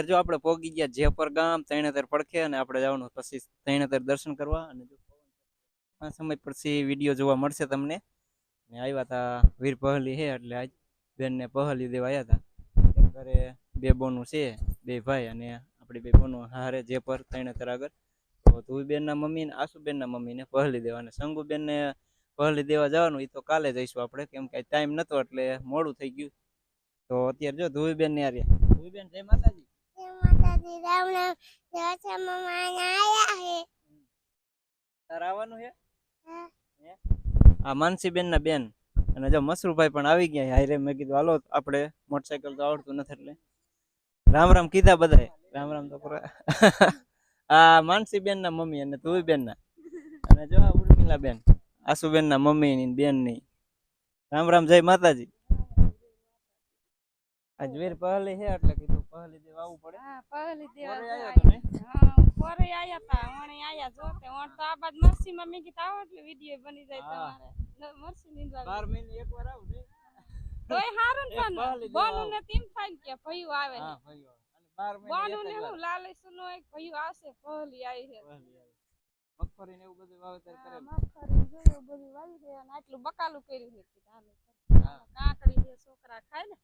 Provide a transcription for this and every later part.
જો આપણે પોગી ગયા જેપર ગામ ત્રણેતર પડખે અને આપણે જવાનું પછી તૈણેતર દર્શન કરવા અને જો આ સમય પછી વીડિયો જોવા મળશે તમને. ને આવ્યા તા વીર પહલી હે, એટલે આજ બેનને પહલી દેવા આવ્યા હતા ઘરે બે બોનું છે બે ભાઈ અને આપણી બે બોનું હારે જે પર જેપર તર આગળ. તો ધુઈબેનના મમ્મી ને આશુબેનના મમ્મીને પહલી દેવા શંકુબેનને પહેલી પહલી દેવા જવાનું એ તો કાલે જઈશું આપણે કેમ કે ટાઈમ નતો એટલે મોડું થઈ ગયું. તો અત્યારે જો ધુઈબેન ને આર્યા ધુઈબેન જય માતાજી. હે. આવવાનું છે હા. આ માનસીબેન ના બેન. અને જો મસરૂભાઈ પણ આવી ગયા હારે મેં કીધું હાલો આપણે મોટરસાયકલ તો આવડતું નથી એટલે. રામ રામ કીધા બધાએ. રામ રામ તો આ માનસી બેન ના મમ્મી અને તુવીબેન ના અને જો આ ઉર્મિલા બેન આસુબેન ના મમ્મી ની બેનની. રામ રામ જય માતાજી. આજ વીર પહેલી છે એટલે કીધું પહેલી દેવ આવવું પડે. હા પહેલી દેવ આયા તો આયા. હા પોરે આયા તા વણે આયા જોતે. વણ તો આ બાદ મરસી માં મેં કીધું આવો એટલે વિડિયો બની જાય તમારે. ન- મરસી નીંદવા બાર મહિને એક વાર ને. તોય હારું ને પણ બોનું ને તેમ થાય કે ભયું આવે હા ભાઈઓ અને બાર મહિને બોનું ને હું લાલસુ નો એક ભયું આવશે પહલી આવી છે. મગફળી ને એવું બધું વાવેતર મગફળી ને જોયું બધું વાવી છે અને આટલું બકાલું કર્યું છે. કાકડી છે છોકરા ખાય ને.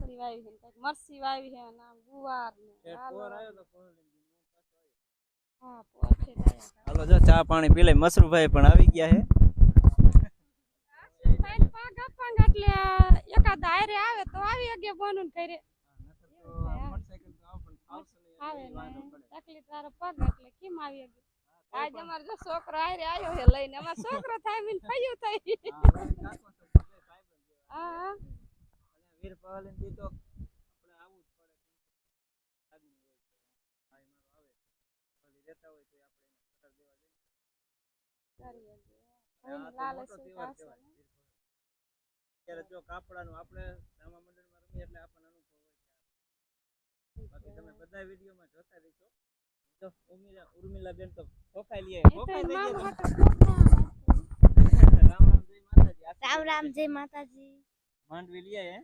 કાકડી. વાવી છે મરસી વાવી છે નામ ગુવાર ને આવ્યો તો લઈને ગયો. હા પોર છે ડાયા તા. હાલો જો ચા પાણી પી લે. મસરૂભાઈ પણ આવી ગયા હે એટલે એકાદ હારે આવે તો આવી અગે બોનું કરે તકલીફ તારો પગ એટલે કેમ આવી અગે? આજ અમારો જો છોકરો હારે આવ્યો લઈને. અમાર છોકરો થાય ને ફયું થાય. હા હા. વીર પહલીન દી તો આપણે આવવું જ પડે લાગણી હોય છે. ભાઈ મારો આવે રહેતા હોય તો આપણે કટર દેવા જઈએ. અત્યારે જો કાપડાનું આપણે રામા મંડળમાં રમીએ એટલે આપણને અનુભવ હોય છે. બાકી તમે બધા વિડીયોમાં જોતા રહેશો તો ઉર્મિલા ઉર્મિલા બેન તો ફોકાઈ લઈએ એ તો ફોકાઈ એની લઈ મામ ગયા હાટુ તમે. રામ રામ જય માતાજી રામ રામ જય માતાજી. માંડવી લઈએ હે.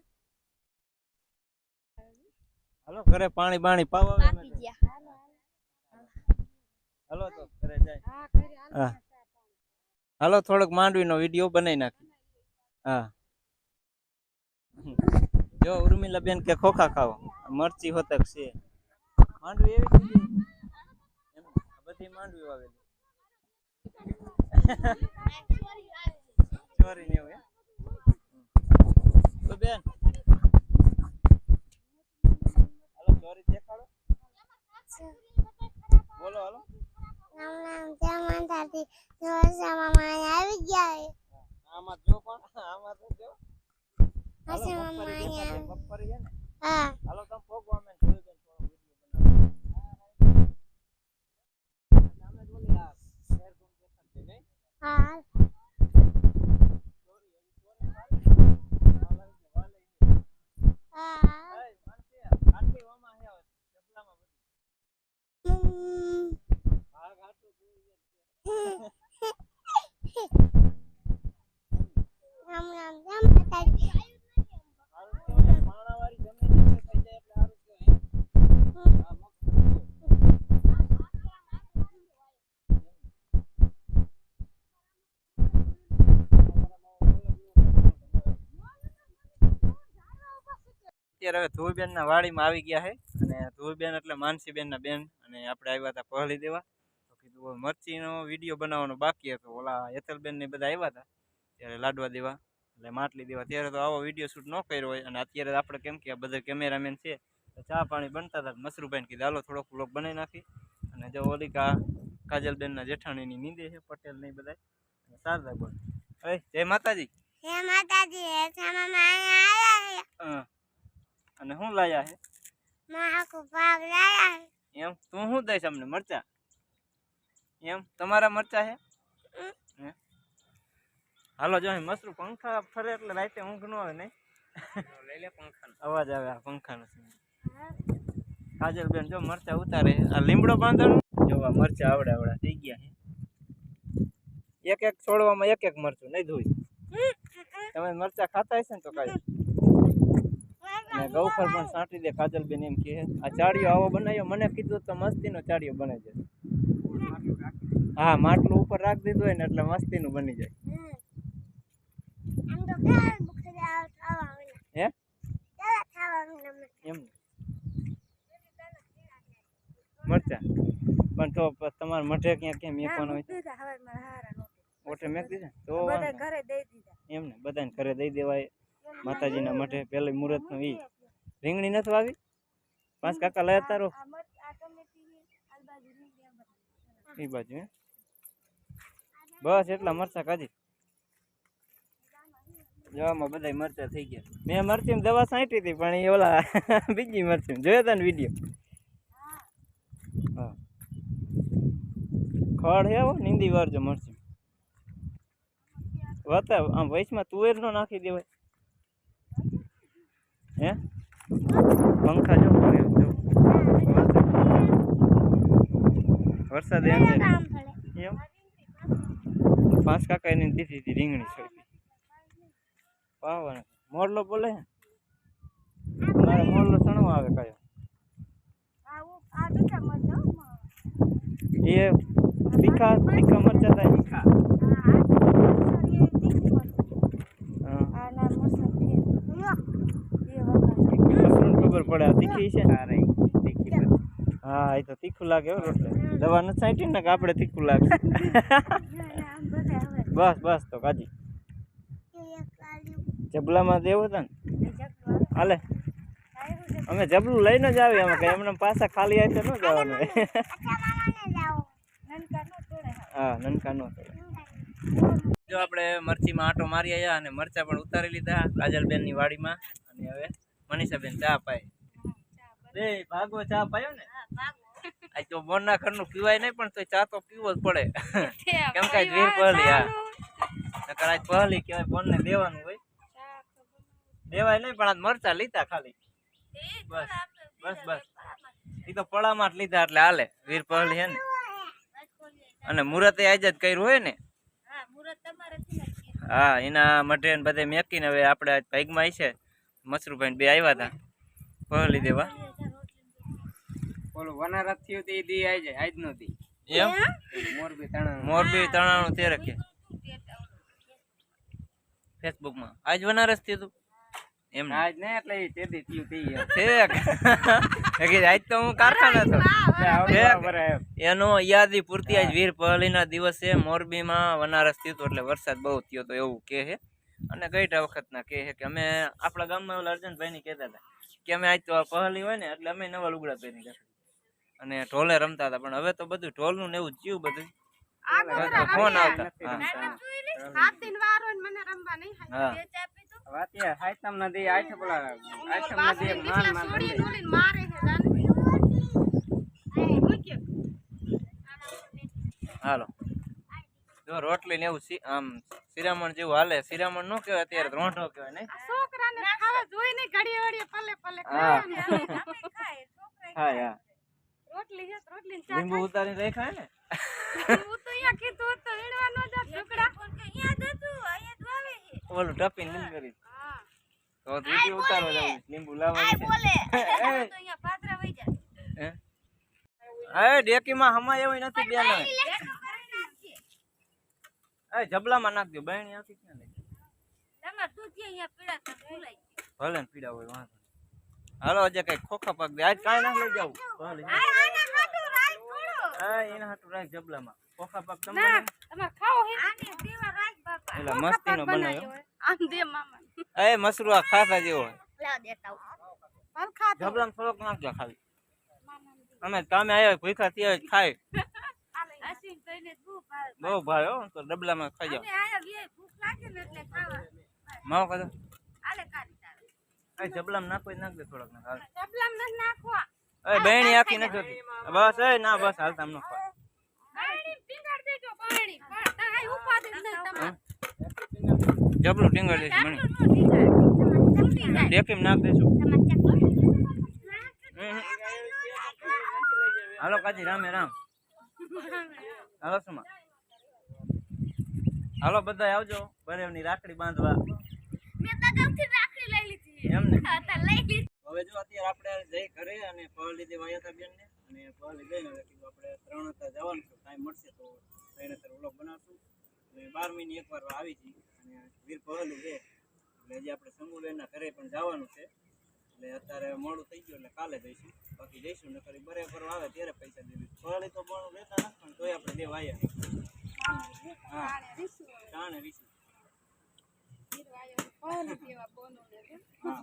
હાલો. ઘરે પાણી બાણી પાવા પાકી ગયા. તો. હાલો તો ઘરે જાય. હા હાલ. થોડોક માંડવીનો વીડિયો બનાવી નાખી હા. જો ઉર્મિલા બેન કે ખોખા ખાઓ. મરચી હોતક છે. માંડવી એવી એમ બધી માંડવી વાવેલી ચોરી ને એવું તો બેન. હાલો ચોરી દેખાડો. બોલો હાલો. રામ રામ જય માતાજી શ્રી આવી ગયા આમાં જો પણ આમાં તો જો. છે ને? હા. હાલો તમે પોગો અમે જોઈ બેન થોડો વીડિયો બનાવો હા હા ચોરી એવી ચોરી વાલે છે વાલે છે હા એય માનસી આટલી ઓમાં હે ડબલામાં બધું હમ. ભાગ આટલું જોઈ લે રામ રામ જય માતાજી સારું કહેવાય પાણાવાળી જમીન એટલે થઈ જાય એટલે સારું કહેવાય આ મગફળી જો. અત્યારે હવે ધ્રુવબેન વાડીમાં આવી ગયા છે. અને ધ્રુવબેન એટલે માનસીબેનના બેન અને આપણે આવ્યા હતા પહળી દેવા. તો કીધું મરચીનો વીડિયો બનાવવાનો બાકી હતો. ઓલા હેતલબેન ને બધા આવ્યા હતા ત્યારે લાડવા દેવા એટલે માટલી દેવા. ત્યારે તો આવો વીડિયો શૂટ ન કર્યો હોય. અને અત્યારે આપણે કેમ કે આ બધા કેમેરામેન છે. તો ચા પાણી બનતા હતા. મસરૂભાઈને કીધું હાલો થોડોક વ્લોગ બનાવી નાખી અને જો ઓલી કા કાજલબેનના જેઠાણીની નીંદે છે પટેલ નહીં બધા અને શારદા બોલ. જય માતાજી. જય માતાજી. અને શું લાયા છે હે. એમ? તું શું દઈશ અમને મરચા. એમ? તમારા મરચા છે હે? હાલો જો મસરું પંખા ફરે એટલે રાતે ઊંઘ ન આવે નહીં. લઈ લે પંખા અવાજ આવે આ પંખાનો કાજલ બેન જો મરચા ઉતારે આ લીમડો બાંધવાનું જોવા મરચા આવડે આવડા થઈ ગયા છે એક એક છોડવામાં એક એક મરચું નહીં ધોઈ. તમે મરચા ખાતા હશે ને તો કાંઈ? અને ગૌખર પણ સાંટી દે કાજલ બેન એમ કે આ ચાડિયો આવો બનાવ્યો. મને કીધું તો મસ્તીનો ચાળિયો બને છે હા માટલું ઉપર રાખી દીધું હોય ને એટલે મસ્તીનું બની જાય. હે? એમ મરચા. પણ તો તમારે મઠે ક્યાં ક્યાં મેકવાનો હોય? ઓટે મેક દીધા? તો ઘરે દઈ દીધા. એમ ને બધાને ઘરે દઈ દેવાય. માતાજીના મઠે પેલી મુહૂર્તનું એ રીંગણી નથી વાવી? પાંચ કાકા લઈ તારો એ બાજુ, હે? બસ એટલા મરચા કાઢી. જવામાં બધા મરચા થઈ ગયા. મેં મરચી દવા સાંટી હતી, પણ એ ઓલા બીજી મરચી જોયો હતા ને વીડિયો હા. ખડ હો નીંદી વારજો મરચી વતા આમ વૈશમાં તુવેર નો નાખી દેવાય. હે? પંખા જો ફરે એમ જો. વરસાદ એમ એમ? પાંચ કાકા એની દીધી હતી રીંગણી છોડી. પાવન મોરલો બોલે મારે મોરલો સણવા આવે કયો એ તીખા તીખા મરચા થાય તીખા હા મશરૂમ ખબર પડે આ તીખી છે હા એ તો તીખું લાગે હો રોટલે. દવા નથી છાંટી ને કે આપણે તીખું લાગે બસ બસ તો કાજી. જબલામાં દેવું હતા ને? હાલે. અમે જબલું લઈને જ આવીએ અમે કઈ એમને પાછા ખાલી આવી ન જવાનું. હા નનકા નો જો આપણે મરચીમાં આટો મારી આવ્યા અને મરચા પણ ઉતારી લીધા કાજલબેનની વાડીમાં. અને હવે મનીષાબેન ચા પાય બે ભાગો ચા પાયો ને? આજ તો બોરના ઘરનું પીવાય નહીં પણ તો ચા તો પીવો જ પડે. કેમ કાંઈ વીર પહલી હા. નકર આજ પહલી કહેવાય બોનને દેવાનું હોય. દેવાય નહીં પણ આજ મરચા લીધા ખાલી. બસ બસ બસ. એ તો પડામાં જ લીધા એટલે હાલે વીર પહલી હે ને. અને મુરતે આજ જ કર્યું હોય ને? હા એના મટેરિયલ બધે મેકીને હવે આપણે આજ ભાગમાં છે મસરૂભાઈ બે આવ્યા હતા પહલી દેવા. ઓલું વનારત થયું તે દી આઈ જાય આજ નો દી. એમ? મોરબી તણા મોરબી તણાણું તે રખે ફેસબુકમાં. આજ વનારસ થયું તું? એમ ને? આજ ને એટલે તે દી થયું તે. ઠીક. મેં આજ તો હું કારખાના હતો એટલે હવે ઠીક. બરાબર એમ. એનો યાદી પૂરતી આજ વીર પહલીના દિવસે મોરબીમાં વનારસ થયું હતું એટલે વરસાદ બહુ થયો તો એવું કે છે. અને ગઈટા વખતના કહે છે કે અમે આપણા ગામમાં ઓલા અર્જુનભાઈને કહેતા હતા કે અમે આજ તો આ પહલી હોય ને એટલે અમે નવા લુગડા પહેરી ગયા અને ઢોલે રમતા હતા પણ હવે તો બધું ઢોલનું ને એવું જીવ બધું. ફોન આવતા. હા. દિન વાર મને રમવા નહીં હા. વાતીએ નદી આઠ પેલા આઠમ નદી માન માન છોડી બંધાઈ. છોડીને મારે છે હાલો. જો રોટલી ને એવું આમ શિરામણ જેવું હાલે. શિરામણ નો કહેવાય અત્યારે રોંઢો કહેવાય નહીં? છોકરાને ખાવા જોઈ ને ઘડીએ ઘડીએ પલે પલે હા. ખાય. હા યા રોટલી છે રોટલી ચા લીંબુ ઉતારી રાખ્યા હે ને. હું તો અહીંયા કીધું તો વીણવા અહીંયા જાત છે. ઓલું ટપિંગ લીંબુ કરી. હા. તો દીદી ઉતારો જવું લીંબુ લાવવા હે? એ ડેકીમાં હમાય એવું નથી બેન. એ જબલામાં નાખ દો બહેણી આથી ક્યાં લઈ ભલે અહીંયા પીડા હોય વાંધો નહીં. હાલો આજે કઈ ખોખા પાક દે આજ કાંઈ ના લઈ જાવ હા એના હાટું રાખ જબલામાં. ખોખા પાક તમે ના, બનાવી? તમારે ખાવો હે? એલા મસ્તીનો બનાવ્યો. આમ દે મામા. એ મસરૂ આ ખાતા જેવો હાલ ખાતો. જબલામાં થોડોક નાખજો ખાલી. અમે કામે આવ્યા ભૂખા થયા ખાય. બહુ ભાઈ હો તો ડબલામાં ખાઈ જાવ માવો કાઢો. એ જબલામાં નાખો નાખ દે થોડોક ને હાલ. ડબલામાં ન નાખો એ બેણી આખી નથી જોતી. બસ એ ના બસ હાલ તમને ખવા બેણી પીંગાડ દેજો, પાણી. પણ કાંઈ ઉપા દે ન તમારે. જબલું ટીંગર દેજો. ઠીકાય. ડેકીમ નાખ હમ. હાલો કાજી રામે રામ. હાલો સુમા. હાલો બધા આવજો. બરેવની રાખડી બાંધવા. એમ ને હવે જો અત્યારે આપણે જઈ ઘરે અને ફળ લીધી વાયતા બેન ને અને ફળ લીધે ને કીધું આપણે ત્રણ હતા જવાનું છે ટાઈમ મળશે તો ત્રણ અત્યારે વ્લોગ બનાવશું. અને બાર મહિને એકવાર આવી જઈ અને વીર પહલું છે. એટલે હજી આપણે સમૂહબેનના ઘરે પણ જવાનું છે. એટલે અત્યારે મોડું થઈ ગયું એટલે કાલે જઈશું. બાકી જઈશું ને કરી બરે પર આવે ત્યારે પૈસા દેવી ફળી તો મોડું લેતા નથી પણ તોય આપણે દેવા આવ્યા હા ચાણે વીસી. હા